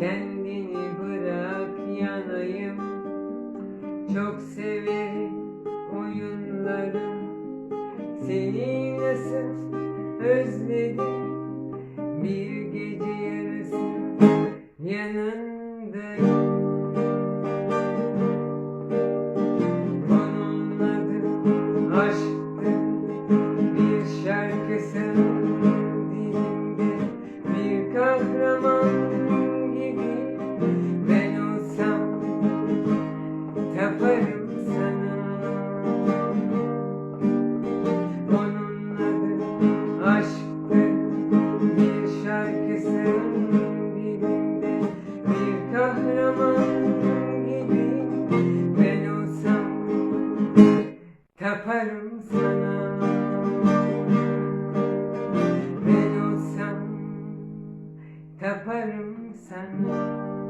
Kendini bırak yanayım. Çok severim oyunları Seni nasıl özledim? Bir gece yarısı yanındayım taparım sana. Onun adı aşktı Bir şarkısı dilimde Bir kahraman gibi Ben olsam taparım sana. Ben olsam taparım sana